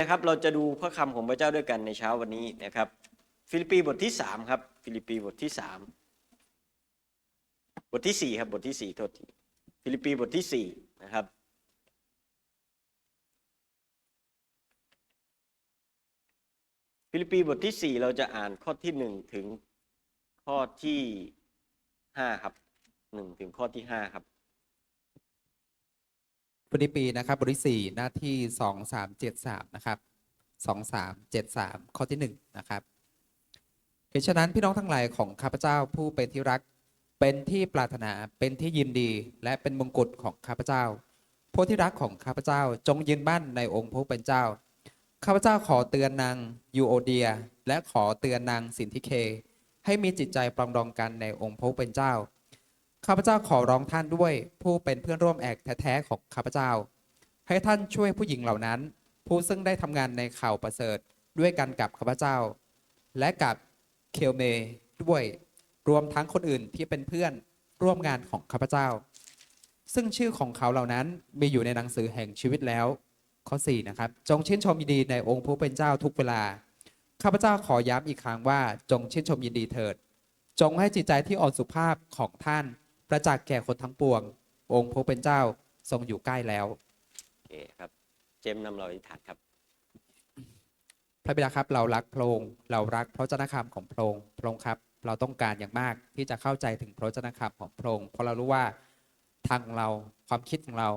นะครับเราจะดูพระคำของพระเจ้าด้วยกันในเช้าวันนี้นะครับ ฟิลิปปีบทที่สามครับ ฟิลิปปีบทที่สามบทที่สี่ครับบทที่สี่โทษทีฟิลิปปีบทที่สี่นะครับ ฟิลิปปีบทที่สี่เราจะอ่านข้อที่หนึ่งถึงข้อที่ห้าครับหนึ่งถึงข้อที่ห้าครับ ฟิลิปปีนะครับบทที่สี่หน้าที่สองสามเจ็ดสามนะครับสองสามเจ็ดสามข้อที่หนึ่งนะครับเหตุฉะนั้นพี่น้องทั้งหลายของข้าพเจ้าผู้เป็นที่รักเป็นที่ปรารถนาเป็นที่ยินดีและเป็นมงกุฎของข้าพเจ้าผู้ที่รักของข้าพเจ้าจงยืนมั่นในองค์ผู้เป็นเจ้าข้าพเจ้าขอเตือนนางยูโอเดีย และขอเตือนนางสินธิเค ให้มีจิตใจปรองดองกันในองค์ผู้เป็นเจ้า ข้าพเจ้าขอร้องท่านด้วย ผู้เป็นเพื่อนร่วมแอกแท้ๆของข้าพเจ้า ให้ท่านช่วยผู้หญิงเหล่านั้น ผู้ซึ่งได้ทำงานในข่าวประเสริฐด้วยกันกับข้าพเจ้า และกับเคลเมด้วย รวมทั้งคนอื่นที่เป็นเพื่อนร่วมงานของข้าพเจ้า ซึ่งชื่อของเขาเหล่านั้นมีอยู่ในหนังสือแห่งชีวิตแล้ว ข้อ4นะครับ จงชื่นชมยินดีในองค์ผู้เป็นเจ้าทุกเวลา ข้าพเจ้าขอย้ำอีกครั้งว่า จงชื่นชมยินดีเถิด จงให้จิตใจที่อ่อนสุภาพของท่าน ประจักษ์แก่คนทั้งปวง องค์ผู้เป็นเจ้าทรงอยู่ใกล้แล้วโอเคครับ เจมส์นำเราอธิษฐานครับ พระบิดาครับเรารักพระองค์เรารักพระเจ้าคำของพระองค์พระองค์ครับ เราต้องการอย่างมากที่จะเข้าใจถึงพระเจ้าคำของพระองค์เพราะเรารู้ว่าทางของเราความคิดของเรา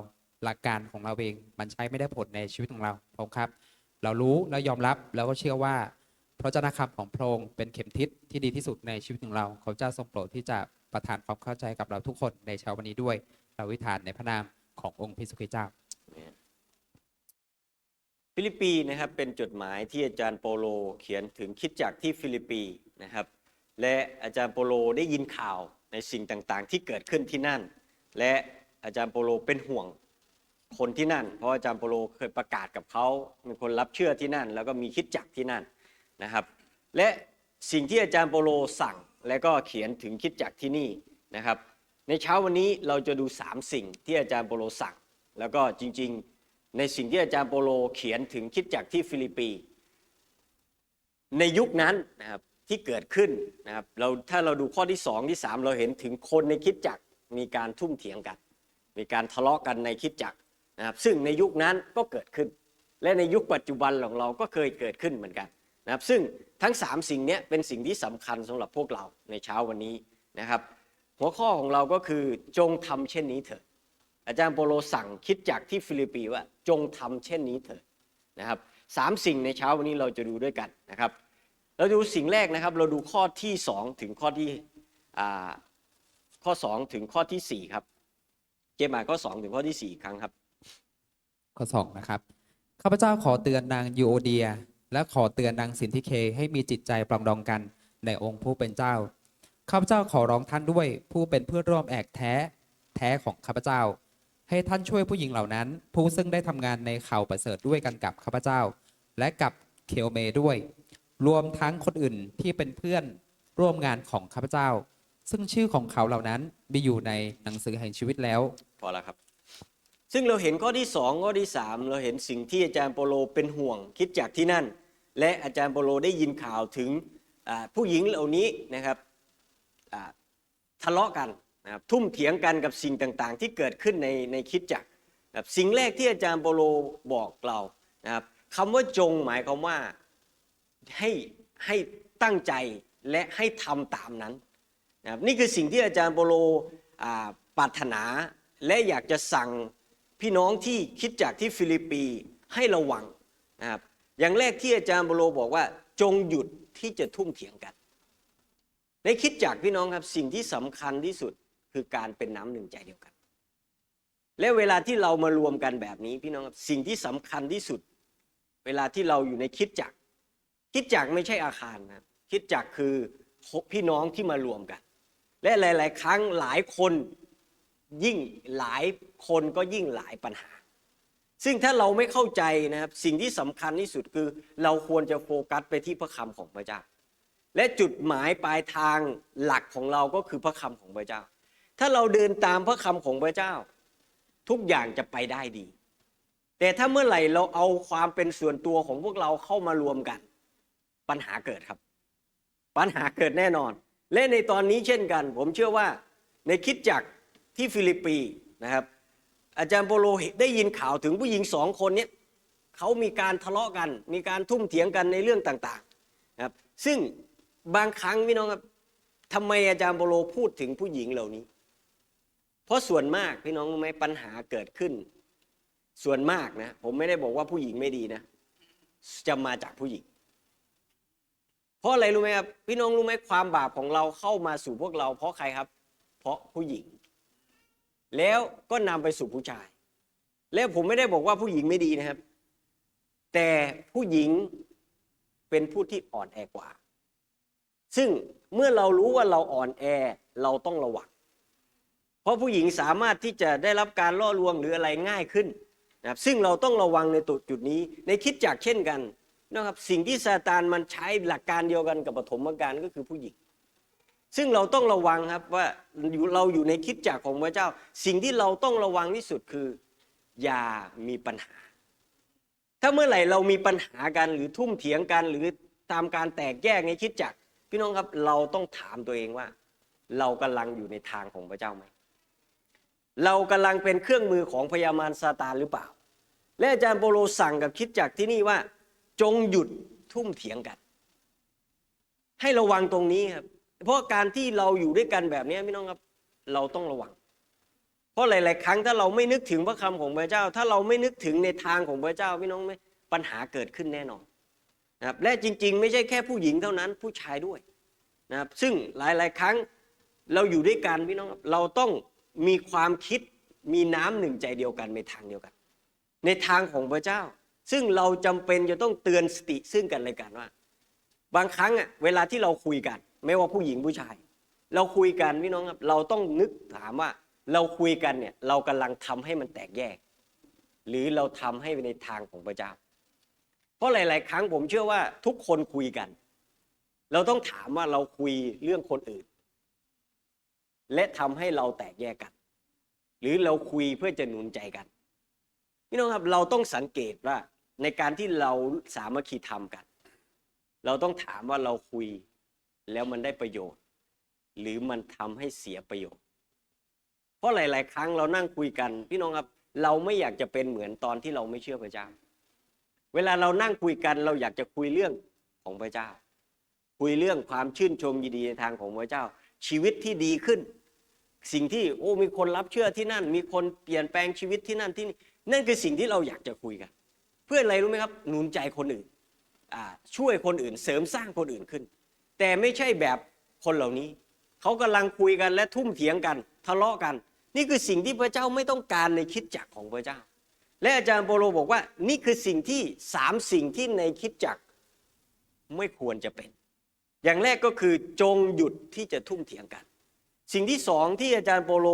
หลักการของเราเองมันใช้ไม่ได้ผลในชีวิตของเราพระองค์ครับ เรารู้และยอมรับแล้วก็เชื่อว่าพระเจ้าคำของพระองค์เป็นเข็มทิศที่ดีที่สุดในชีวิตของเรา เขาเจ้าทรงโปรดที่จะ ประทานความเข้าใจกับเราทุกคนในเช้าวันนี้ด้วย เราวิธานในพระนามขององค์พระสุคริสต์เจ้า ฟิลิปปีนะครับเป็นจดหมายที่อาจารย์โปโลเขียนถึงคิดจักที่ฟิลิปปีนะครับ และอาจารย์โปโลได้ยินข่าวในสิ่งต่างๆ ที่เกิดขึ้นที่นั่น และอาจารย์โปโลเป็นห่วงคนที่นั่น เพราะอาจารย์โปโลเคยประกาศกับเขามีคนรับเชื่อที่นั่น แล้วก็มีคิดจักที่นั่นนะครับ และสิ่งที่อาจารย์โปโลสั่ง และก็เขียนถึงคิดจักที่นี่นะครับ ในเช้าวันนี้เราจะดูสามสิ่งที่อาจารย์โปโลสั่งแล้วก็จริงๆ ในสิ่งที่อาจารย์โปโลเขียนถึงคิดจักที่ฟิลิปปีในยุคนั้นนะครับที่เกิดขึ้นนะครับเราถ้าเราดูข้อที่สองที่สามเราเห็นถึงคนในคิดจักมีการทุ่มเถียงกัน มีการทะเลาะกันในคิดจักนะครับซึ่งในยุคนั้นก็เกิดขึ้น และในยุคปัจจุบันของเราก็เคยเกิดขึ้นเหมือนกัน นะครับซึ่งทั้งสามสิ่งนี้เป็นสิ่งที่สำคัญสำหรับพวกเราในเช้าวันนี้นะครับ หัวข้อของเราก็คือจงทำเช่นนี้เถิดอาจารย์โปโลสั่งคิดจากที่ฟิลิปปีว่าจงทำเช่นนี้เถิดนะครับสามสิ่งในเช้าวันนี้เราจะดูด้วยกันนะครับ เราดูสิ่งแรกนะครับเราดูข้อที่สองถึงข้อที่ข้อสองถึงข้อที่สี่ครับเกมานข้อสองถึงข้อที่สี่ครั้งครับ ข้อ 2 นะครับข้าพเจ้าขอเตือนนางยูโอเดีย และขอเตือนนางสินธิเคให้มีจิตใจปรองดองกันในองค์ผู้เป็นเจ้า ข้าพเจ้าขอร้องท่านด้วยผู้เป็นเพื่อนร่วมแอกแท้ แท้ของข้าพเจ้า ให้ท่านช่วยผู้หญิงเหล่านั้น ผู้ซึ่งได้ทำงานในข่าวประเสริฐด้วยกันกับข้าพเจ้า และกับเคลเมด้วย รวมทั้งคนอื่นที่เป็นเพื่อนร่วมงานของข้าพเจ้า ซึ่งชื่อของเขาเหล่านั้นมีอยู่ในหนังสือแห่งชีวิตแล้วพอแล้วครับซึ่งเราเห็นข้อที่สองข้อที่สามเราเห็นสิ่งที่อาจารย์โปโลเป็นห่วงคิดจากที่นั่น และอาจารย์โปโลได้ยินข่าวถึงผู้หญิงเหล่านี้นะครับทะเลาะกันนะครับทุ่มเถียงกันกับสิ่งต่างๆ ที่เกิดขึ้นในในคิดจักนะครับสิ่งแรกที่อาจารย์โปโลบอกเรานะครับคำว่าจงหมายความว่าให้ให้ตั้งใจและให้ทำตามนั้นนะครับนี่คือสิ่งที่อาจารย์โปโลปรารถนา และอยากจะสั่งพี่น้องที่คิดจากที่ฟิลิปปีให้ระวังนะครับ อย่างแรกที่อาจารย์โปโลบอกว่า จงหยุดที่จะทุ่มเถียงกัน ในคิดจากพี่น้องครับสิ่งที่สำคัญที่สุดคือการเป็นน้ำหนึ่งใจเดียวกัน และเวลาที่เรามารวมกันแบบนี้พี่น้องครับสิ่งที่สำคัญที่สุด เวลาที่เราอยู่ในคิดจักคิดจักไม่ใช่อาคารนะครับคิดจักคือพี่น้องที่มารวมกัน และหลาย ๆ ครั้งหลายคนยิ่งหลายคนก็ยิ่งหลายปัญหา ซึ่งถ้าเราไม่เข้าใจนะครับสิ่งที่สำคัญที่สุดคือ เราควรจะโฟกัสไปที่พระคำของพระเจ้า และจุดหมายปลายทางหลักของเราก็คือพระคำของพระเจ้า ถ้าเราเดินตามพระคำของพระเจ้า ทุกอย่างจะไปได้ดี แต่ถ้าเมื่อไหร่เราเอาความเป็นส่วนตัวของพวกเราเข้ามารวมกัน ปัญหาเกิดครับ ปัญหาเกิดแน่นอน และในตอนนี้เช่นกัน ผมเชื่อว่าในคิดจักรที่ฟิลิปปีนะครับ อาจารย์โปโลได้ยินข่าวถึงผู้หญิงสองคนนี้เขามีการทะเลาะกัน มีการทุ่มเถียงกันในเรื่องต่างๆนะครับซึ่งบางครั้งพี่น้องครับทำไมอาจารย์โปโลพูดถึงผู้หญิงเหล่านี้ เพราะส่วนมากพี่น้องรู้ไหมปัญหาเกิดขึ้น ส่วนมากนะผมไม่ได้บอกว่าผู้หญิงไม่ดีนะ จะมาจากผู้หญิง เพราะอะไรรู้ไหมครับพี่น้องรู้ไหมความบาปของเราเข้ามาสู่พวกเรา เพราะใครครับ เพราะผู้หญิง แล้วก็นำไปสู่ผู้ชาย แล้วผมไม่ได้บอกว่าผู้หญิงไม่ดีนะครับ แต่ผู้หญิงเป็นผู้ที่อ่อนแอกว่า ซึ่งเมื่อเรารู้ว่าเราอ่อนแอเราต้องระวัง เพราะผู้หญิงสามารถที่จะได้รับการล่อลวงหรืออะไรง่ายขึ้นนะครับซึ่งเราต้องระวังในตุจุดนี้ ในคิดจักเช่นกันนะครับ สิ่งที่ซาตานมันใช้หลักการเดียวกันกับปฐมกาลก็คือผู้หญิง ซึ่งเราต้องระวังครับว่าเราอยู่ในคิดจักรของพระเจ้า สิ่งที่เราต้องระวังที่สุดคือ อย่ามีปัญหา ถ้าเมื่อไหร่เรามีปัญหากันหรือทุ่มเถียงกันหรือตามการแตกแยกในคิดจักรพี่น้องครับเราต้องถามตัวเองว่า เรากำลังอยู่ในทางของพระเจ้าไหมเรากำลังเป็นเครื่องมือของพยามารซาตานหรือเปล่า และอาจารย์โปโลสั่งกับคิดจักรที่นี่ว่า จงหยุดทุ่มเถียงกัน ให้ระวังตรงนี้ครับ เพราะการที่เราอยู่ด้วยกันแบบนี้พี่น้องครับ เราต้องระวัง เพราะหลาย ๆ ครั้งถ้าเราไม่นึกถึงพระคำของพระเจ้า ถ้าเราไม่นึกถึงในทางของพระเจ้าพี่น้องไหมปัญหาเกิดขึ้นแน่นอนนะครับและจริง ๆ ไม่ใช่แค่ผู้หญิงเท่านั้นผู้ชายด้วยนะครับซึ่งหลาย ๆ ครั้งเราอยู่ด้วยกันพี่น้องครับเราต้องมีความคิดมีน้ำหนึ่งใจเดียวกันในทางเดียวกัน ในทางของพระเจ้า ซึ่งเราจำเป็นจะต้องเตือนสติซึ่งกันและกันว่า บางครั้งอะเวลาที่เราคุยกัน ไม่ว่าผู้หญิงผู้ชาย เราคุยกันพี่น้องครับ เราต้องนึกถามว่า เราคุยกันเนี่ย เรากำลังทำให้มันแตกแยก หรือเราทำให้ในทางของพระเจ้า เพราะหลาย ๆ ครั้งผมเชื่อว่าทุกคนคุยกัน เราต้องถามว่าเราคุยเรื่องคนอื่น และทำให้เราแตกแยกกัน หรือเราคุยเพื่อจะหนุนใจกันพี่น้องครับเราต้องสังเกตว่าในการที่เราสามัคคีทำกัน เราต้องถามว่าเราคุย แล้วมันได้ประโยชน์ หรือมันทำให้เสียประโยชน์ เพราะหลาย ๆ ครั้งเรานั่งคุยกัน พี่น้องครับ เราไม่อยากจะเป็นเหมือนตอนที่เราไม่เชื่อพระเจ้า เวลาเรานั่งคุยกันเราอยากจะคุยเรื่องของพระเจ้า คุยเรื่องความชื่นชมยินดีในทางของพระเจ้า ชีวิตที่ดีขึ้น สิ่งที่โอ้มีคนรับเชื่อที่นั่น มีคนเปลี่ยนแปลงชีวิตที่นั่นที่นี่นั่นคือสิ่งที่เราอยากจะคุยกัน เพื่ออะไรรู้ไหมครับหนุนใจคนอื่นช่วยคนอื่นเสริมสร้างคนอื่นขึ้น แต่ไม่ใช่แบบคนเหล่านี้ เขากำลังคุยกันและทุ่มเถียงกันทะเลาะกัน นี่คือสิ่งที่พระเจ้าไม่ต้องการในคิดจักรของพระเจ้า และอาจารย์โปโลบอกว่า นี่คือสิ่งที่สามสิ่งที่ในคิดจักรไม่ควรจะเป็น อย่างแรกก็คือจงหยุดที่จะทุ่มเถียงกัน สิ่งที่สองที่อาจารย์โปโล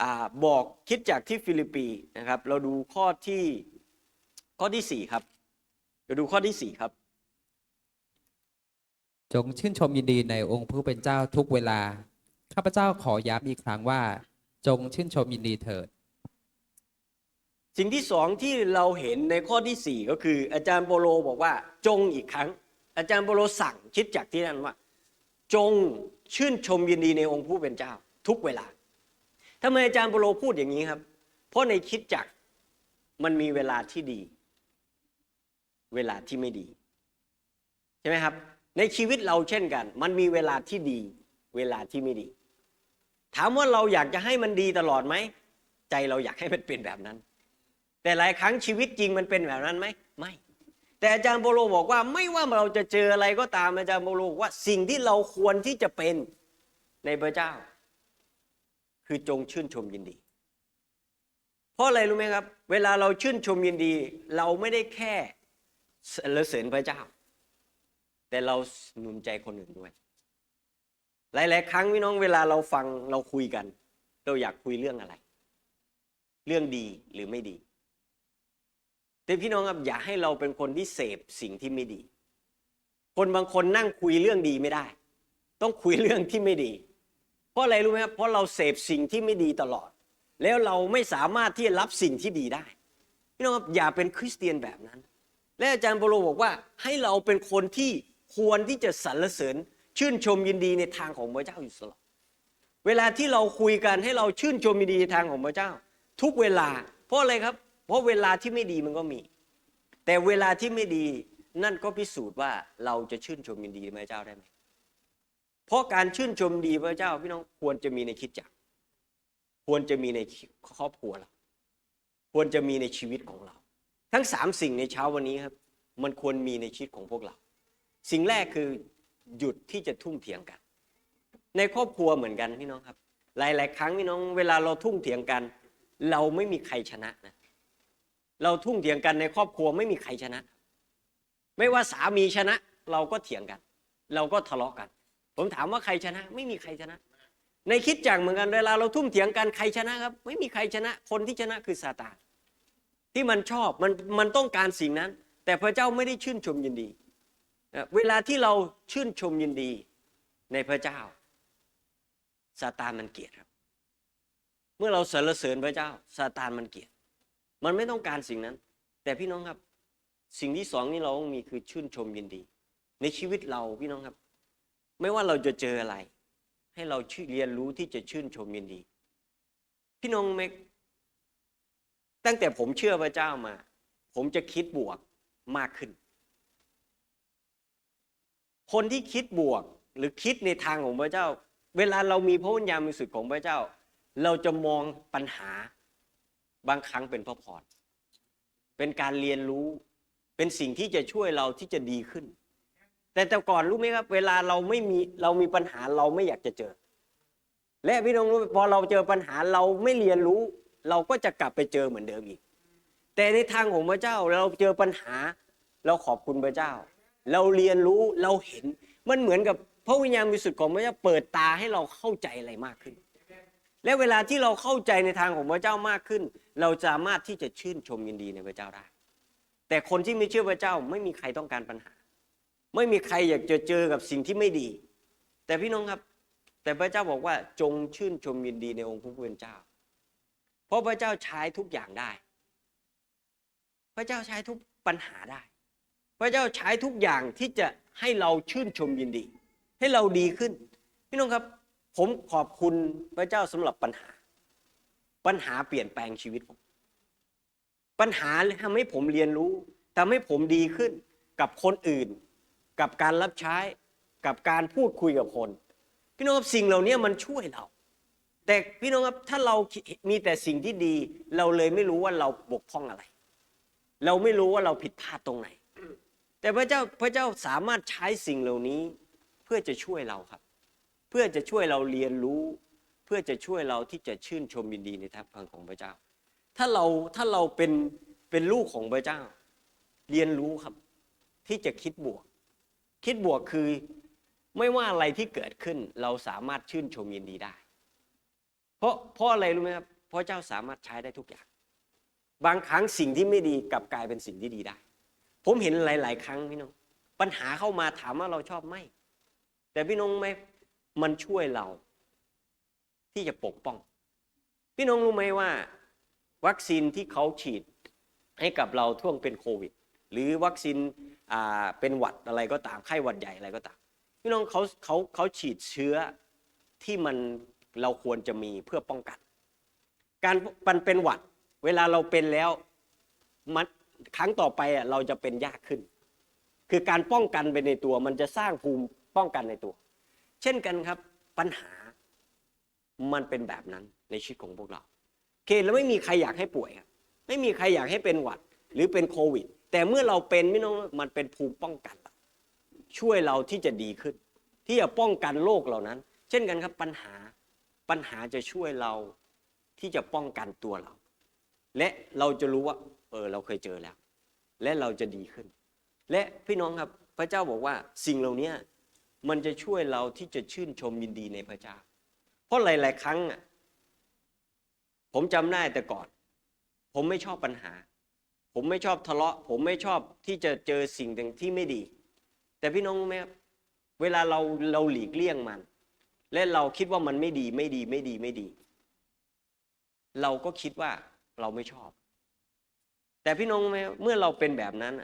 อบอกคิดจากที่ฟิลิปปีนะครับ เราดูข้อที่ข้อที่สี่ครับเราดูข้อที่สี่ครับ จงชื่นชมยินดีในองค์ผู้เป็นเจ้าทุกเวลา ข้าพเจ้าขอย้ำอีกครั้งว่า จงชื่นชมยินดีเถิด สิ่งที่สองที่เราเห็นในข้อที่สี่ก็คือ อาจารย์โปโลบอกว่า จงอีกครั้ง อาจารย์โปโลสั่งคิดจากที่นั่นว่า จงชื่นชมยินดีในองค์ผู้เป็นเจ้า ทุกเวลาทำไมอาจารย์โปโลพูดอย่างนี้ครับ เพราะในคิดจักมันมีเวลาที่ดี เวลาที่ไม่ดี ใช่ไหมครับ ในชีวิตเราเช่นกัน มันมีเวลาที่ดี เวลาที่ไม่ดี ถามว่าเราอยากจะให้มันดีตลอดไหม ใจเราอยากให้มันเป็นแบบนั้น แต่หลายครั้งชีวิตจริงมันเป็นแบบนั้นไหมไม่ แต่อาจารย์โปโลบอกว่าไม่ว่าเราจะเจออะไรก็ตามอาจารย์โปโลบอกว่าสิ่งที่เราควรที่จะเป็นในพระเจ้า คือจงชื่นชมยินดี เพราะอะไรรู้ไหมครับ เวลาเราชื่นชมยินดี เราไม่ได้แค่สรรเสริญพระเจ้า แต่เราหนุนใจคนอื่นด้วย หลาย ๆ ครั้งพี่น้องเวลาเราฟังเราคุยกัน เราอยากคุยเรื่องอะไร เรื่องดีหรือไม่ดี แต่พี่น้องครับอย่าให้เราเป็นคนที่เสพสิ่งที่ไม่ดี คนบางคนนั่งคุยเรื่องดีไม่ได้ ต้องคุยเรื่องที่ไม่ดี เพราะอะไรรู้ไหมครับเพราะเราเสพสิ่งที่ไม่ดีตลอด แล้วเราไม่สามารถที่จะรับสิ่งที่ดีได้ พี่น้องครับอย่าเป็นคริสเตียนแบบนั้น และอาจารย์เปโลบอกว่าให้เราเป็นคนที่ ควรที่จะสรรเสริญชื่นชมยินดีในทางของพระเจ้าอยู่ตลอดเวลาที่เราคุยกันให้เราชื่นชมยินดีในทางของพระเจ้า ทุกเวลา เพราะอะไรครับ เพราะเวลาที่ไม่ดีมันก็มี แต่เวลาที่ไม่ดีนั่นก็พิสูจน์ว่าเราจะชื่นชมยินดีในพระเจ้าได้ไหมเพราะการชื่นชมดีพระเจ้าพี่น้องควรจะมีในคิดจักควรจะมีในครอบครัวเราควรจะมีในชีวิตของเรา ทั้งสามสิ่งในเช้าวันนี้ครับ มันควรมีในชีวิตของพวกเรา สิ่งแรกคือหยุดที่จะทุ่มเถียงกัน ในครอบครัวเหมือนกันพี่น้องครับ หลาย ๆ ครั้งพี่น้องเวลาเราทุ่มเถียงกัน เราไม่มีใครชนะนะเราทุ่มเถียงกันในครอบครัวไม่มีใครชนะ ไม่ว่าสามีชนะ เราก็เถียงกัน เราก็ทะเลาะกัน ผมถามว่าใครชนะ ไม่มีใครชนะ ในคิดจักรเหมือนกันเวลาเราทุ่มเถียงกันใครชนะครับ ไม่มีใครชนะ คนที่ชนะคือซาตานที่มันชอบมันมันต้องการสิ่งนั้น แต่พระเจ้าไม่ได้ชื่นชมยินดี เวลาที่เราชื่นชมยินดีในพระเจ้าซาตานมันเกลียดครับ เมื่อเราสรรเสริญพระเจ้าซาตานมันเกลียด มันไม่ต้องการสิ่งนั้น แต่พี่น้องครับ สิ่งที่สองนี่เราต้องมีคือชื่นชมยินดี ในชีวิตเราพี่น้องครับ ไม่ว่าเราจะเจออะไร ให้เราเรียนรู้ที่จะชื่นชมยินดี พี่น้องเมกตั้งแต่ผมเชื่อพระเจ้ามา ผมจะคิดบวกมากขึ้น คนที่คิดบวกหรือคิดในทางของพระเจ้า เวลาเรามีพระวิญญาณบริสุทธิ์ของพระเจ้า เราจะมองปัญหาบางครั้งเป็นพระพรเป็นการเรียนรู้เป็นสิ่งที่จะช่วยเราที่จะดีขึ้น แต่แต่ก่อนรู้ไหมครับ เวลาเราไม่มีเรามีปัญหาเราไม่อยากจะเจอ และพี่น้องรู้พอเราเจอปัญหาเราไม่เรียนรู้ เราก็จะกลับไปเจอเหมือนเดิมอีก แต่ในทางของพระเจ้าเราเจอปัญหา เราขอบคุณพระเจ้า เราเรียนรู้เราเห็น มันเหมือนกับพระวิญญาณบริสุทธิ์ของพระเจ้าเปิดตาให้เราเข้าใจอะไรมากขึ้น และเวลาที่เราเข้าใจในทางของพระเจ้ามากขึ้น เราสามารถที่จะชื่นชมยินดีในพระเจ้าได้ แต่คนที่ไม่เชื่อพระเจ้าไม่มีใครต้องการปัญหา ไม่มีใครอยากจะเจอกับสิ่งที่ไม่ดี แต่พี่น้องครับ แต่พระเจ้าบอกว่าจงชื่นชมยินดีในองค์พระผู้เป็นเจ้า เพราะพระเจ้าใช้ทุกอย่างได้ พระเจ้าใช้ทุกปัญหาได้ ระเจ้าใช้ทุกอย่างที่จะให้เราชื่นชมยินดี ให้เราดีขึ้น พี่น้องครับ ผมขอบคุณพระเจ้าสำหรับปัญหา ปัญหาเปลี่ยนแปลงชีวิตผม ปัญหาทำให้ผมเรียนรู้ทำให้ผมดีขึ้นกับคนอื่น กับการรับใช้ กับการพูดคุยกับคน พี่น้องครับสิ่งเหล่านี้มันช่วยเรา แต่พี่น้องครับถ้าเรามีแต่สิ่งที่ดี เราเลยไม่รู้ว่าเราบกพร่องอะไร เราไม่รู้ว่าเราผิดพลาดตรงไหน แต่พระเจ้าพระเจ้าสามารถใช้สิ่งเหล่านี้เพื่อจะช่วยเราครับ เพื่อจะช่วยเราเรียนรู้ เพื่อจะช่วยเราที่จะชื่นชมยินดีในทางของพระเจ้า ถ้าเราถ้าเราเป็นเป็นลูกของพระเจ้า เรียนรู้ครับ ที่จะคิดบวก คิดบวกคือไม่ว่าอะไรที่เกิดขึ้นเราสามารถชื่นชมยินดีได้ เพราะเพราะอะไรรู้ไหมครับเพราะเจ้าสามารถใช้ได้ทุกอย่าง บางครั้งสิ่งที่ไม่ดีกลับกลายเป็นสิ่งที่ดีได้ ผมเห็นหลาย ๆ ครั้งพี่น้อง ปัญหาเข้ามาถามว่าเราชอบไหม แต่พี่น้องไหมมันช่วยเรา ที่จะปกป้อง พี่น้องรู้ไหมว่า วัคซีนที่เขาฉีดให้กับเราท่วงเป็นโควิด หรือวัคซีนเป็นหวัดอะไรก็ตามไข้หวัดใหญ่อะไรก็ตาม พี่น้องเขาเขาเขาฉีดเชื้อที่มันเราควรจะมีเพื่อป้องกัน การมันเป็นหวัด เวลาเราเป็นแล้วมัน ครั้งต่อไปอะเราจะเป็นยากขึ้น คือการป้องกันไปในตัว มันจะสร้างภูมิป้องกันในตัว เช่นกันครับปัญหามันเป็นแบบนั้นในชีวิตของพวกเราโอเคแล้วไม่มีใครอยากให้ป่วยครับไม่มีใครอยากให้เป็นหวัดหรือเป็นโควิด แต่เมื่อเราเป็นไม่น้องมันเป็นภูมิป้องกัน ช่วยเราที่จะดีขึ้น ที่จะป้องกันโรคเหล่านั้น เช่นกันครับปัญหาปัญหาจะช่วยเราที่จะป้องกันตัวเรา และเราจะรู้ว่า เออเราเคยเจอแล้ว และเราจะดีขึ้น และพี่น้องครับพระเจ้าบอกว่าสิ่งเหล่านี้มันจะช่วยเราที่จะชื่นชมยินดีในพระเจ้า เพราะหลาย ๆ ครั้งอะผมจำได้แต่ก่อน ผมไม่ชอบปัญหา ผมไม่ชอบทะเลาะ ผมไม่ชอบที่จะเจอสิ่งที่ไม่ดี แต่พี่น้องรู้ไหมครับเวลาเราเราหลีกเลี่ยงมัน และเราคิดว่ามันไม่ดีไม่ดีไม่ดีไม่ดี เราก็คิดว่าเราไม่ชอบ แต่พี่น้องไหมเมื่อเราเป็นแบบนั้น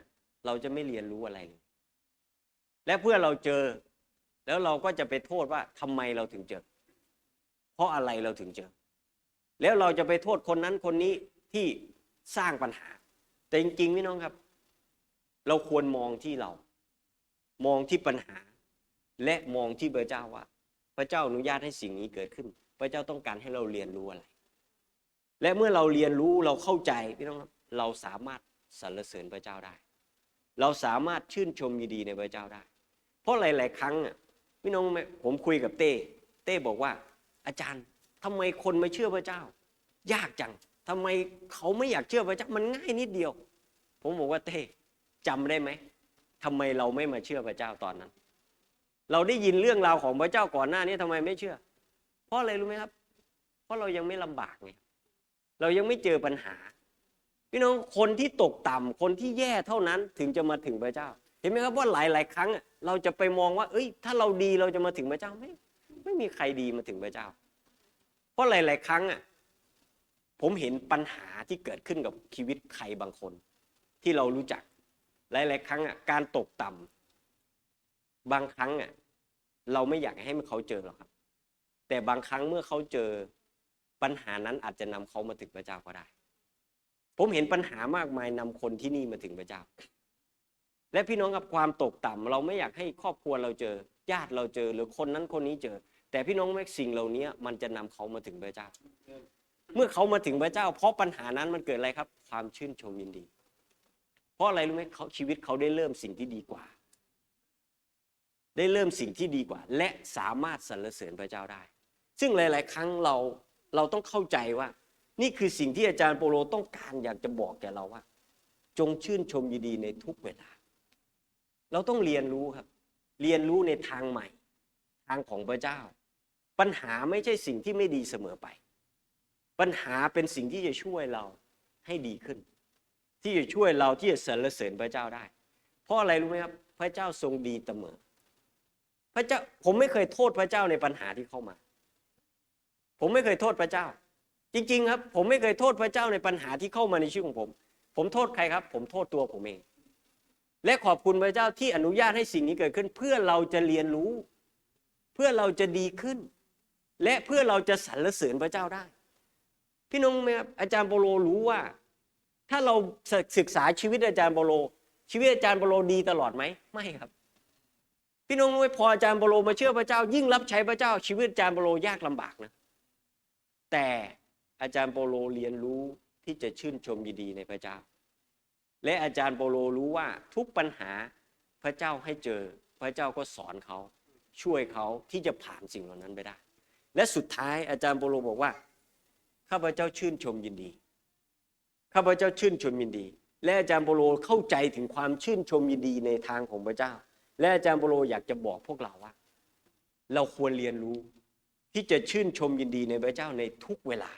เราจะไม่เรียนรู้อะไรเลย และเพื่อเราเจอ แล้วเราก็จะไปโทษว่าทำไมเราถึงเจอ เพราะอะไรเราถึงเจอ แล้วเราจะไปโทษคนนั้นคนนี้ที่สร้างปัญหา แต่จริงๆพี่น้องครับ เราควรมองที่เรา มองที่ปัญหา และมองที่พระเจ้าว่า พระเจ้าอนุญาตให้สิ่งนี้เกิดขึ้น พระเจ้าต้องการให้เราเรียนรู้อะไร และเมื่อเราเรียนรู้เราเข้าใจพี่น้องครับ เราสามารถสรรเสริญพระเจ้าได้ เราสามารถชื่นชมยินดีในพระเจ้าได้ เพราะหลาย ๆ ครั้งอะพี่น้องไหมผมคุยกับเต้ เต้บอกว่า อาจารย์ทำไมคนไม่เชื่อพระเจ้า ยากจังทำไมเขาไม่อยากเชื่อพระเจ้ามันง่ายนิดเดียว ผมบอกว่าเต้จำได้ไหมทำไมเราไม่มาเชื่อพระเจ้าตอนนั้น เราได้ยินเรื่องราวของพระเจ้าก่อนหน้านี้ทำไมไม่เชื่อ เพราะอะไรรู้ไหมครับ เพราะเรายังไม่ลำบากไงเรายังไม่เจอปัญหา พี่น้องคนที่ตกต่ำคนที่แย่เท่านั้นถึงจะมาถึงพระเจ้า เห็นไหมครับว่าหลาย ๆ ครั้งเราจะไปมองว่า เอ้ย ถ้าเราดีเราจะมาถึงพระเจ้าไม่ไม่มีใครดีมาถึงพระเจ้า เพราะหลาย ๆ ครั้งอะผมเห็นปัญหาที่เกิดขึ้นกับชีวิตใครบางคน ที่เรารู้จัก หลาย ๆ ครั้งอะการตกต่ำบางครั้งอะเราไม่อยากให้เขาเจอหรอกครับ แต่บางครั้งเมื่อเขาเจอปัญหานั้นอาจจะนำเขามาถึงพระเจ้าก็ได้ ผมเห็นปัญหามากมายนำคนที่นี่มาถึงพระเจ้า และพี่น้องกับความตกต่ำเราไม่อยากให้ครอบครัวเราเจอ ญาติเราเจอหรือคนนั้นคนนี้เจอ แต่พี่น้องแม็กสิ่งเหล่านี้มันจะนำเขามาถึงพระเจ้า เมื่อเขามาถึงพระเจ้า เพราะปัญหานั้นมันเกิดอะไรครับ ความชื่นชมยินดี เพราะอะไรรู้ไหมเขาชีวิตเขาได้เริ่มสิ่งที่ดีกว่า ได้เริ่มสิ่งที่ดีกว่า และสามารถสรรเสริญพระเจ้าได้ ซึ่งหลาย ๆ ครั้งเราเราต้องเข้าใจว่า นี่คือสิ่งที่อาจารย์โปโลต้องการอยากจะบอกแก่เราว่า จงชื่นชมยินดีในทุกเวลา เราต้องเรียนรู้ครับ เรียนรู้ในทางใหม่ ทางของพระเจ้า ปัญหาไม่ใช่สิ่งที่ไม่ดีเสมอไป ปัญหาเป็นสิ่งที่จะช่วยเราให้ดีขึ้น ที่จะช่วยเราที่จะสรรเสริญพระเจ้าได้ เพราะอะไรรู้ไหมครับ พระเจ้าทรงดีเสมอ พระเจ้าผมไม่เคยโทษพระเจ้าในปัญหาที่เข้ามา ผมไม่เคยโทษพระเจ้า จริง ๆ ครับ ผมไม่เคยโทษพระเจ้าในปัญหาที่เข้ามาในชีวิตของผม ผมโทษใครครับ ผมโทษตัวผมเอง และขอบคุณพระเจ้าที่อนุญาตให้สิ่งนี้เกิดขึ้น เพื่อเราจะเรียนรู้ เพื่อเราจะดีขึ้น และเพื่อเราจะสรรเสริญพระเจ้าได้ พี่น้องไหมครับอาจารย์โปโลรู้ว่า ถ้าเราศึกษาชีวิตอาจารย์โปโล ชีวิตอาจารย์โปโลดีตลอดไหมไม่ครับพี่น้องรู้ไหมพออาจารย์โปโลมาเชื่อพระเจ้า ยิ่งรับใช้พระเจ้าชีวิตอาจารย์โปโลยากลำบากนะ แต่ อาจารย์โปโลเรียนรู้ที่จะชื่นชมยินดีในพระเจ้า และอาจารย์โปโลรู้ว่าทุกปัญหาพระเจ้าให้เจอ พระเจ้าก็สอนเขาช่วยเขาที่จะผ่านสิ่งเหล่านั้นไปได้ และสุดท้ายอาจารย์โปโลบอกว่าข้าพเจ้าชื่นชมยินดีข้าพเจ้าชื่นชมยินดี และอาจารย์โปโลเข้าใจถึงความชื่นชมยินดีในทางของพระเจ้า และอาจารย์โปโลอยากจะบอกพวกเราว่า เราควรเรียนรู้ที่จะชื่นชมยินดีในพระเจ้าในทุกเวลา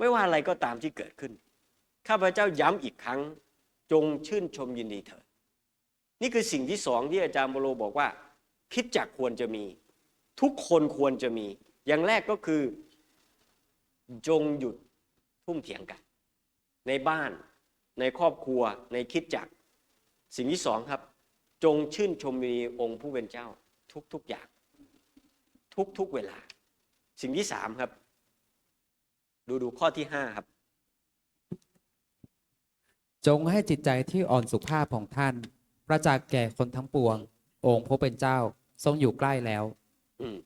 ไม่ว่าอะไรก็ตามที่เกิดขึ้น ข้าพเจ้าย้ำอีกครั้ง จงชื่นชมยินดีเถิด นี่คือสิ่งที่สองที่อาจารย์โปโลบอกว่า คิดจักควรจะมี ทุกคนควรจะมี อย่างแรกก็คือ จงหยุดทุ่มเถียงกัน ในบ้าน ในครอบครัว ในคิดจัก สิ่งที่สองครับ จงชื่นชมมีองค์ผู้เป็นเจ้า ทุกๆอย่าง ทุกๆเวลา สิ่งที่สามครับ ดูดูข้อที่ห้าครับ จงให้จิตใจที่อ่อนสุภาพของท่าน ประจักษ์แก่คนทั้งปวง องค์พระเป็นเจ้าทรงอยู่ใกล้แล้ว อืม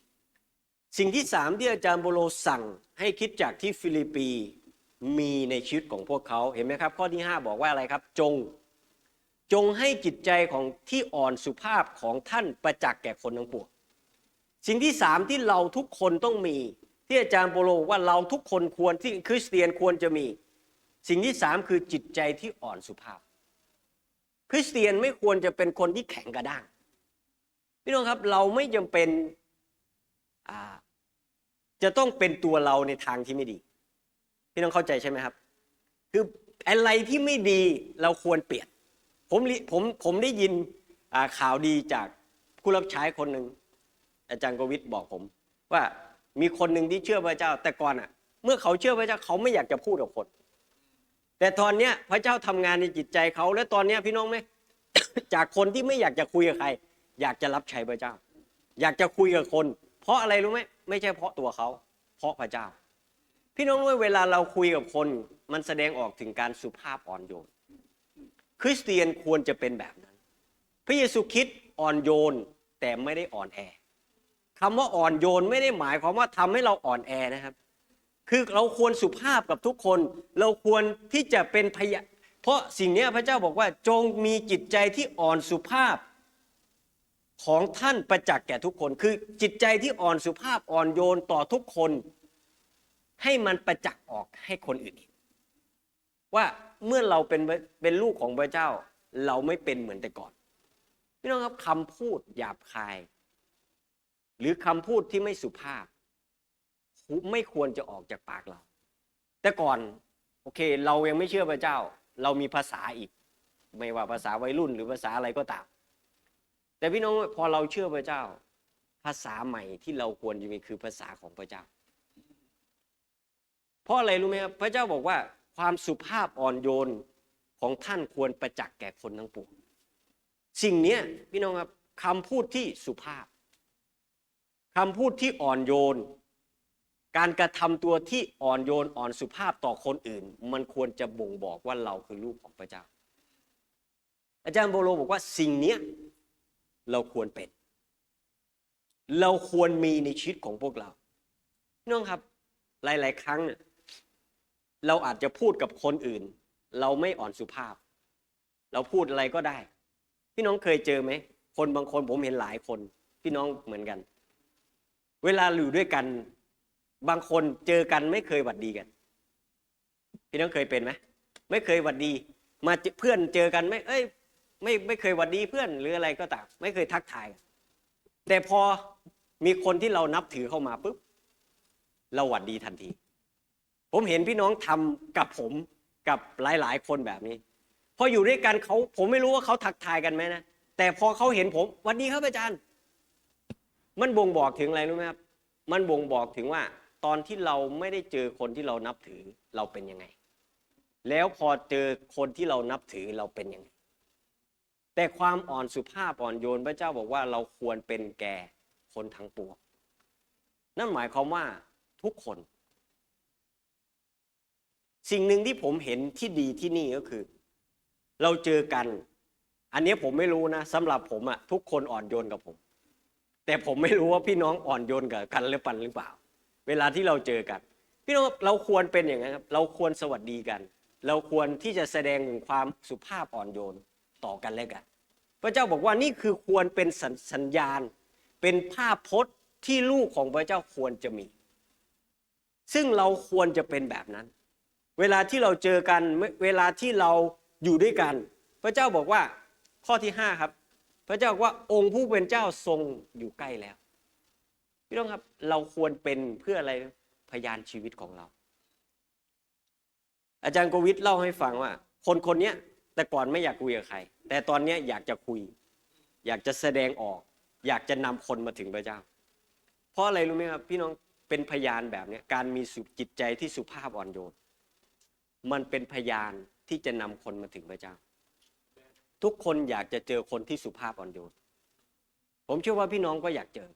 สิ่งที่สามที่อาจารย์โบโลสั่งให้คิดจากที่ฟิลิปปีมีในชีวิตของพวกเขาเห็นไหมครับ ข้อที่ 5 บอกว่าอะไรครับ จง จงให้จิตใจของที่อ่อนสุภาพของท่านประจักษ์แก่คนทั้งปวงสิ่งที่สามที่เราทุกคนต้องมี ที่อาจารย์โปโลว่าเราทุกคนควรที่คริสเตียนควรจะมี สิ่งที่สามคือจิตใจที่อ่อนสุภาพ คริสเตียนไม่ควรจะเป็นคนที่แข็งกระด้างพี่น้องครับเราไม่จำเป็นจะต้องเป็นตัวเราในทางที่ไม่ดี พี่น้องเข้าใจใช่ไหมครับ คืออะไรที่ไม่ดีเราควรเปลี่ยนผมผมผมได้ยินข่าวดีจากผู้รับใช้คนหนึ่งอาจารย์โกวิทบอกผมว่า มีคนหนึ่งที่เชื่อพระเจ้า แต่ก่อนอะ เมื่อเขาเชื่อพระเจ้าเขาไม่อยากจะพูดกับคน แต่ตอนเนี้ยพระเจ้าทำงานในจิตใจเขา และตอนเนี้ยพี่น้องไหมจากคนที่ไม่อยากจะคุยกับใคร อยากจะรับใช้พระเจ้า อยากจะคุยกับคน เพราะอะไรรู้ไหมไม่ใช่เพราะตัวเขา เพราะพระเจ้า พี่น้องรู้ไหมเวลาเราคุยกับคน มันแสดงออกถึงการสุภาพอ่อนโยน คริสเตียนควรจะเป็นแบบนั้น พระเยซูคริดอ่อนโยนแต่ไม่ได้อ่อนแอ คำว่าอ่อนโยนไม่ได้หมายความว่าทำให้เราอ่อนแอนะครับ คือเราควรสุภาพกับทุกคน เราควรที่จะเป็นพยาเพราะสิ่งนี้พระเจ้าบอกว่าจงมีจิตใจที่อ่อนสุภาพของท่านประจักษ์แก่ทุกคน คือจิตใจที่อ่อนสุภาพอ่อนโยนต่อทุกคน ให้มันประจักษ์ออกให้คนอื่น ว่าเมื่อเราเป็นเป็นลูกของพระเจ้า เราไม่เป็นเหมือนแต่ก่อนพี่น้องครับคำพูดหยาบคาย หรือคำพูดที่ไม่สุภาพ ไม่ควรจะออกจากปากเรา แต่ก่อนโอเค เรายังไม่เชื่อพระเจ้า เรามีภาษาอีก ไม่ว่าภาษาวัยรุ่นหรือภาษาอะไรก็ตาม แต่พี่น้องพอเราเชื่อพระเจ้า ภาษาใหม่ที่เราควรจะมีคือภาษาของพระเจ้า เพราะอะไรรู้ไหมครับพระเจ้าบอกว่าความสุภาพอ่อนโยนของท่านควรประจักษ์แก่คนทั้งปวงสิ่งนี้พี่น้องครับคำพูดที่สุภาพ คำพูดที่อ่อนโยน การกระทำตัวที่อ่อนโยนอ่อนสุภาพต่อคนอื่น มันควรจะบ่งบอกว่าเราคือลูกของพระเจ้า อาจารย์โบโลบอกว่าสิ่งนี้เราควรเป็น เราควรมีในชีวิตของพวกเราพี่น้องครับ หลาย ๆ ครั้งเนี่ยเราอาจจะพูดกับคนอื่น เราไม่อ่อนสุภาพ เราพูดอะไรก็ได้ พี่น้องเคยเจอไหม คนบางคนผมเห็นหลายคน พี่น้องเหมือนกัน เวลาอยู่ด้วยกัน บางคนเจอกันไม่เคยหวัดดีกัน พี่น้องเคยเป็นไหมไม่เคยหวัดดี มาเพื่อนเจอกันไม่ เอ้ย ไม่ไม่เคยหวัดดีเพื่อนหรืออะไรก็ตาม ไม่เคยทักทายแต่พอมีคนที่เรานับถือเข้ามาปุ๊บเราหวัดดีทันที ผมเห็นพี่น้องทำกับผมกับหลาย ๆ คนแบบนี้ พออยู่ด้วยกันเขาผมไม่รู้ว่าเขาทักทายกันไหมนะแต่พอเขาเห็นผมหวัดดีครับอาจารย์ มันบ่งบอกถึงอะไรรู้ไหมครับ มันบ่งบอกถึงว่า ตอนที่เราไม่ได้เจอคนที่เรานับถือเราเป็นยังไง แล้วพอเจอคนที่เรานับถือเราเป็นยังไง แต่ความอ่อนสุภาพอ่อนโยนพระเจ้าบอกว่าเราควรเป็นแก่คนทั้งปวงนั่นหมายความว่าทุกคน สิ่งหนึ่งที่ผมเห็นที่ดีที่นี่ก็คือ เราเจอกัน อันนี้ผมไม่รู้นะสำหรับผมอะทุกคนอ่อนโยนกับผม แต่ผมไม่รู้ว่าพี่น้องอ่อนโยนกับกันหรือปันหรือเปล่า เวลาที่เราเจอกัน พี่น้องเราควรเป็นอย่างนั้นครับเราควรสวัสดีกัน เราควรที่จะแสดงถึงความสุภาพอ่อนโยนต่อกันและกัน พระเจ้าบอกว่านี่คือควรเป็นสัญสญญาณ เป็นภาพพจน์ที่ลูกของพระเจ้าควรจะมี ซึ่งเราควรจะเป็นแบบนั้น เวลาที่เราเจอกันเวลาที่เราอยู่ด้วยกัน พระเจ้าบอกว่าข้อที่ห้าครับ พระเจ้าบอกว่าองค์ผู้เป็นเจ้าทรงอยู่ใกล้แล้ว พี่น้องครับเราควรเป็นเพื่ออะไรพยานชีวิตของเรา อาจารย์โกวิทเล่าให้ฟังว่า คนคนนี้แต่ก่อนไม่อยากคุยกับใคร แต่ตอนนี้อยากจะคุย อยากจะแสดงออก อยากจะนำคนมาถึงพระเจ้า เพราะอะไรรู้ไหมครับ พี่น้องเป็นพยานแบบนี้การมีสุจิตใจที่สุภาพอ่อนโยนมันเป็นพยานที่จะนำคนมาถึงพระเจ้า ทุกคนอยากจะเจอคนที่สุภาพอ่อนโยน ผมเชื่อว่าพี่น้องก็อยากเจอ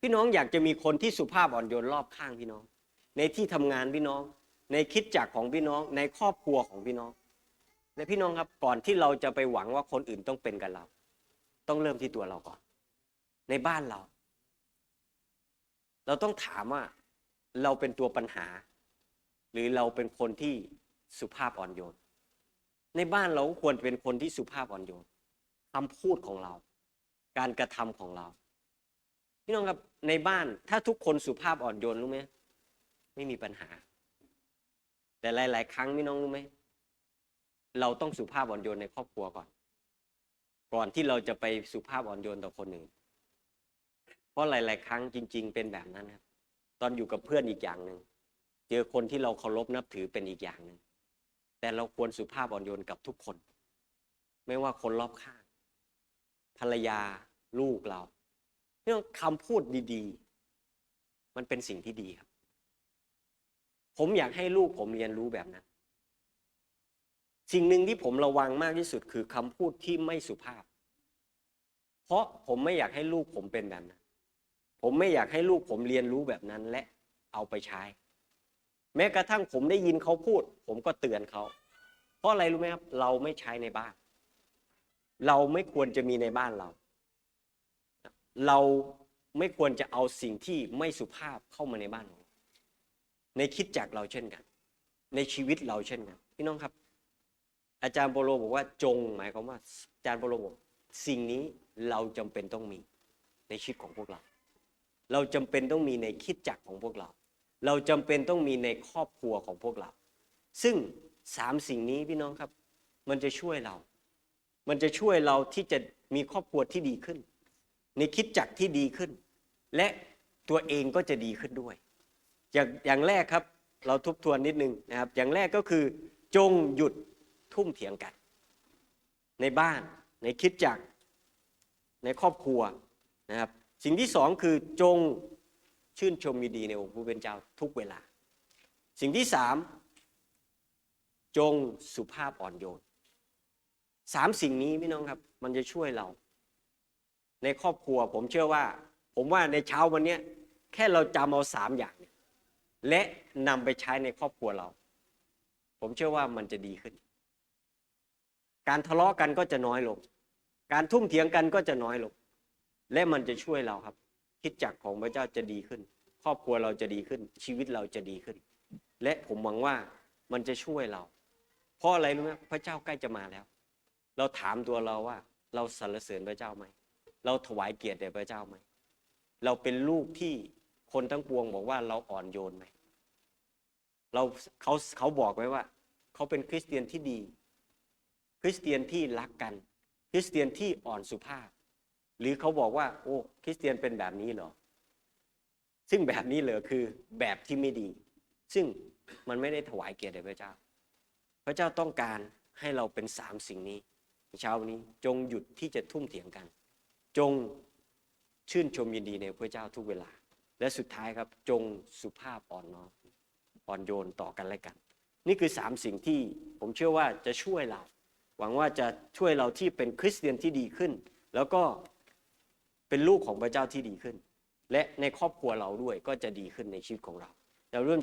พี่น้องอยากจะมีคนที่สุภาพอ่อนโยนรอบข้างพี่น้อง ในที่ทำงานพี่น้อง ในคิดจักของพี่น้อง ในครอบครัวของพี่น้อง และพี่น้องครับก่อนที่เราจะไปหวังว่าคนอื่นต้องเป็นกับเรา ต้องเริ่มที่ตัวเราก่อน ในบ้านเรา เราต้องถามว่าเราเป็นตัวปัญหา หรือเราเป็นคนที่สุภาพอ่อนโยน ในบ้านเราก็ควรเป็นคนที่สุภาพอ่อนโยนคำพูดของเรา การกระทำของเรา พี่น้องครับในบ้านถ้าทุกคนสุภาพอ่อนโยนรู้ไหมไม่มีปัญหา แต่หลาย ๆ ครั้งพี่น้องรู้ไหมเราต้องสุภาพอ่อนโยนในครอบครัวก่อน ก่อนที่เราจะไปสุภาพอ่อนโยนต่อคนอื่นเพราะหลาย ๆ ครั้งจริง ๆ เป็นแบบนั้นครับ ตอนอยู่กับเพื่อนอีกอย่างหนึ่งเจอคนที่เราเคารพนับถือเป็นอีกอย่างหนึ่ง แต่เราควรสุภาพอ่อนโยนกับทุกคน ไม่ว่าคนรอบข้าง ภรรยาลูกเราเรื่องคำพูดดี ๆ มันเป็นสิ่งที่ดีครับ ผมอยากให้ลูกผมเรียนรู้แบบนั้น สิ่งหนึ่งที่ผมระวังมากที่สุดคือคำพูดที่ไม่สุภาพ เพราะผมไม่อยากให้ลูกผมเป็นแบบนั้น ผมไม่อยากให้ลูกผมเรียนรู้แบบนั้นและเอาไปใช้ แม้กระทั่งผมได้ยินเขาพูด ผมก็เตือนเขา เพราะอะไรรู้ไหมครับ เราไม่ใช้ในบ้าน เราไม่ควรจะมีในบ้านเรา เราไม่ควรจะเอาสิ่งที่ไม่สุภาพเข้ามาในบ้านเราในคิดจักเราเช่นกัน ในชีวิตเราเช่นกัน พี่น้องครับ อาจารย์โปโลบอกว่าจงหมายความว่า อาจารย์โปโลบอกสิ่งนี้เราจำเป็นต้องมีในชีวิตของพวกเรา เราจำเป็นต้องมีในคิดจักรของพวกเรา เราจำเป็นต้องมีในครอบครัวของพวกเรา ซึ่งสามสิ่งนี้พี่น้องครับ มันจะช่วยเรา มันจะช่วยเราที่จะมีครอบครัวที่ดีขึ้น ในคิดจักที่ดีขึ้น และตัวเองก็จะดีขึ้นด้วย อย่างอย่างแรกครับเราทบทวนนิดนึงนะครับ อย่างแรกก็คือ จงหยุดทุ่มเถียงกัน ในบ้านในคิดจักในครอบครัวนะครับ สิ่งที่สองคือจง ชื่นชมยินดีในองค์ผู้เป็นเจ้าทุกเวลา สิ่งที่สามจงสุภาพอ่อนโยนสามสิ่งนี้พี่น้องครับ มันจะช่วยเรา ในครอบครัวผมเชื่อว่า ผมว่าในเช้าวันนี้แค่เราจำเอาสามอย่าง และนำไปใช้ในครอบครัวเรา ผมเชื่อว่ามันจะดีขึ้น การทะเลาะกันก็จะน้อยลง การทุ่มเถียงกันก็จะน้อยลง และมันจะช่วยเราครับ คิดจักของพระเจ้าจะดีขึ้น ครอบครัวเราจะดีขึ้น ชีวิตเราจะดีขึ้น และผมหวังว่ามันจะช่วยเรา เพราะอะไรรู้ไหมพระเจ้าใกล้จะมาแล้ว เราถามตัวเราว่า เราสรรเสริญพระเจ้าไหมเราถวายเกียรติแด่พระเจ้าไหมเราเป็นลูกที่คนทั้งปวงบอกว่าเราอ่อนโยนไหมเราเขาเขาบอกไว้ว่า เขาเป็นคริสเตียนที่ดี คริสเตียนที่รักกัน คริสเตียนที่อ่อนสุภาพ หรือเขาบอกว่า โอ้คริสเตียนเป็นแบบนี้เหรอ ซึ่งแบบนี้เลยคือแบบที่ไม่ดี ซึ่งมันไม่ได้ถวายเกียรติแด่พระเจ้า พระเจ้าต้องการให้เราเป็นสามสิ่งนี้เช้าวันนี้จงหยุดที่จะทุ่มเถียงกัน จงชื่นชมยินดีในพระเจ้าทุกเวลา และสุดท้ายครับจงสุภาพอ่อนน้อมอ่อนโยนต่อกันและกัน นี่คือสามสิ่งที่ผมเชื่อว่าจะช่วยเรา หวังว่าจะช่วยเราที่เป็นคริสเตียนที่ดีขึ้น แล้วก็ เป็นลูกของพระเจ้าที่ดีขึ้น และในครอบครัวเราด้วยก็จะดีขึ้นในชีวิตของเราเราเริ่ม